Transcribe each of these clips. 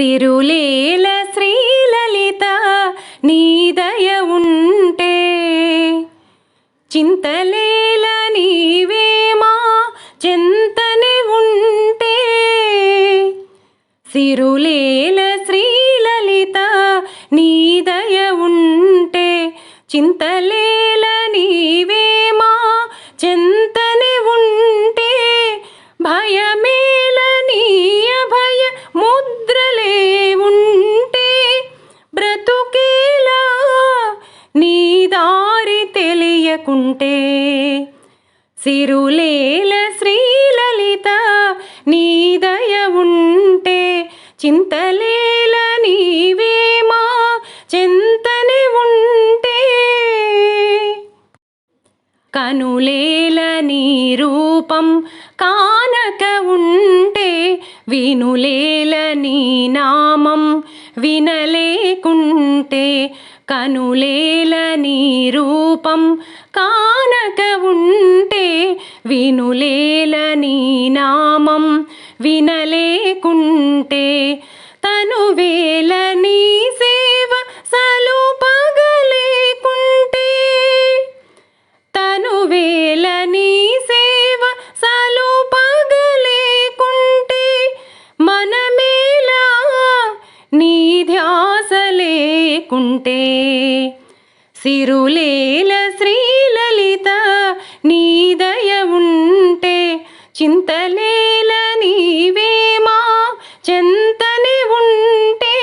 సిరులేల శ్రీలలిత నీదయ ఉంటే చింతలేల నీవేమా చింతనే ఉంటే. సిరులేల శ్రీలలిత నీదయ ఉంటే చింతలేల నీవేమా చేయకుంటే సిరులేల శ్రీలలిత నీ దయ ఉంటే చింతలేల నీవేమా చింతనే ఉంటే. కనులేల నీ రూపం కానక ఉంటే వినులేల నీ నామం వినలేకుంటే కనులేలని రూపం కానక ఉంటే వినులేలని నామం వినలేకుంటే తను వేలని సేవ సలుపగలేకుంటే తను వేలని సేవ సలుపగలేకుంటే మనమేలా నీ లేకుంటే. సిరులేల శ్రీలలిత నీ దయ ఉంటే చింతలేల నీవేమా చెంతని ఉంటే.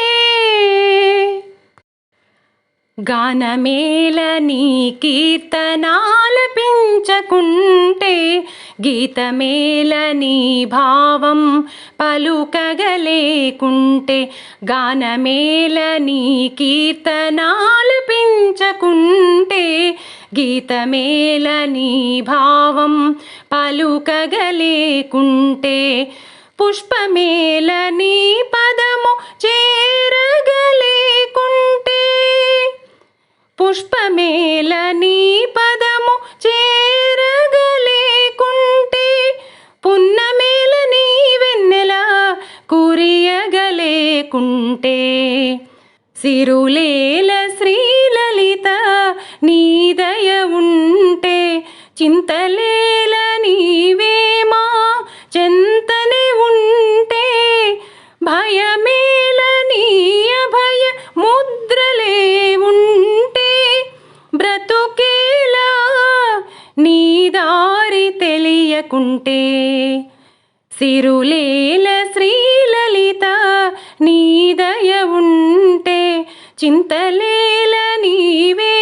గానమేల నీ కీర్తనాలపించకుంటే గీతమేలని భావం పలుకగలేకుంటే గానమేలని కీర్తనాలు పెంచకుంటే గీతమేలని భావం పలుకగలేకుంటే పుష్పమేలని పదము చేరగలేకుంటే పుష్పమే లేకుంటే సిరులేల శ్రీలలిత నీదయ ఉంటే చింతలేల నీవేమా చెంతనే ఉంటే భయమేల నీ అభయ ముద్రలే ఉంటే బ్రతుకేలా నీ దారి తెలియకుంటే సిరులేల శ్రీలలిత నీ దయ ఉంటే చింతలేల నీవే